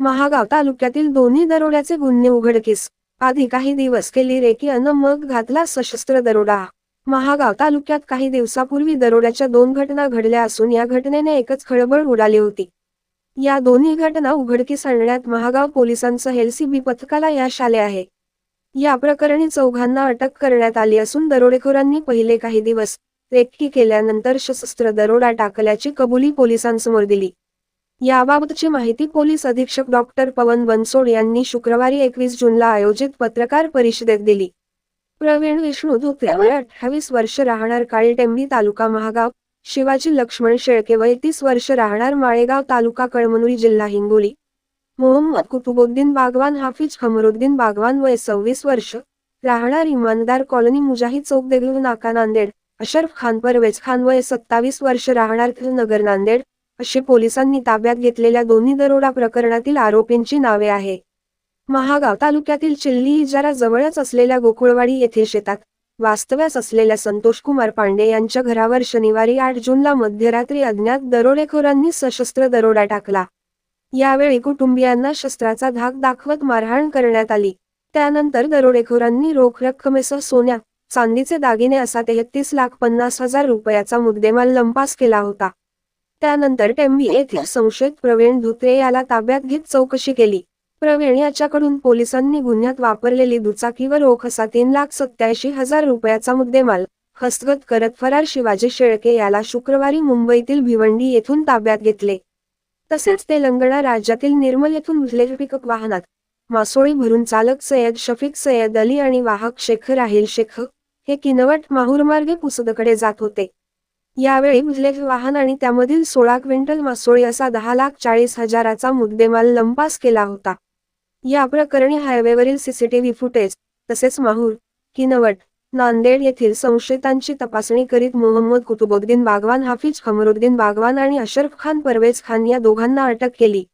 महागाव तालुक्यातील दोन्ही दरोड्याचे गुन्हे उघडकीस. आधी काही दिवस केली रेकी अन मग घातला सशस्त्र दरोडा. महागाव तालुक्यात काही दिवसापूर्वी दरोड्याच्या दोन घटना घडल्या असून या घटनेने एकच खळबळ उडाली होती. या दोन्ही घटना उघडकीस आणण्यात महागाव पोलिसांचं एलसीबी पथकाला यश आले आहे. या प्रकरणी चौघांना अटक करण्यात आली असून दरोडेखोरांनी पहिले काही दिवस रेकी केल्यानंतर सशस्त्र दरोडा टाकल्याची कबुली पोलिसांसमोर दिली. याबाबतची माहिती पोलीस अधीक्षक डॉक्टर पवन बनसोड यांनी शुक्रवारी एकवीस जूनला आयोजित पत्रकार परिषदेत दिली. प्रवीण विष्णू धोत्रे वय अठ्ठावीस वर्ष राहणार काळीटेंबी तालुका महागाव शिवाजी लक्ष्मण शेळके वय तीस वर्ष राहणार माळेगाव तालुका कळमनुरी जिल्हा हिंगोली. मोहम्मद कुतुबुद्दीन बागवान हाफिज खमरुद्दीन बागवान वय सव्वीस वर्ष राहणार इमानदार कॉलनी मुजाहिद चौक देगलू नाका नांदेड अशरफ खान परवेज खान वय सत्तावीस वर्ष राहणार नगर नांदेड असे पोलिसांनी ताब्यात घेतलेल्या दोन्ही दरोडा प्रकरणातील आरोपींची नावे आहे. महागाव तालुक्यातील चिल्ली इजारा जवळच असलेल्या गोकुळवाडी येथील शेतात वास्तव्यास असलेल्या संतोष कुमार पांडे यांच्या घरावर शनिवारी आठ जूनला मध्यरात्री अज्ञात दरोडेखोरांनी सशस्त्र दरोडा टाकला. यावेळी कुटुंबियांना शस्त्राचा धाक दाखवत मारहाण करण्यात आली. त्यानंतर दरोडेखोरांनी रोख रक्कमेसह सोन्या चांदीचे दागिने असा तेहतीस लाख पन्नास हजार रुपयाचा मुद्देमाल लंपास केला होता. त्यानंतर टेंबी येथील संशयित प्रवीण धुत्रे याला ताब्यात घेत चौकशी केली. प्रवीण याच्याकडून पोलिसांनी गुन्ह्यात वापरलेली दुचाकी व रोख असा तीन लाख सत्याऐंशी हजार रुपयाचा मुद्देमाल हस्तगत करत फरार शिवाजी शेळके याला शुक्रवारी मुंबईतील भिवंडी येथून ताब्यात घेतले. तसेच तेलंगणा राज्यातील निर्मल येथून उजलेल्या पिकअप वाहनात. मासोळी भरून चालक सय्यद शफीक सय्यद अली आणि वाहक शेख राहिल शेख हे किनवट माहूरमार्गे पुसदकडे जात होते. यावेळी उजले वाहन आणि त्यामधील सोळा क्विंटल मासोळी असा दहा लाख चाळीस हजाराचा मुद्देमाल लंपास केला होता. या प्रकरणी हायवेवरील सीसीटीव्ही फुटेज तसेच माहूर किनवट नांदेड येथील संशयितांची तपासणी करीत मोहम्मद कुतुबुद्दीन बागवान हाफिज खमरुद्दीन बागवान आणि अशरफ खान परवेज खान या दोघांना अटक केली.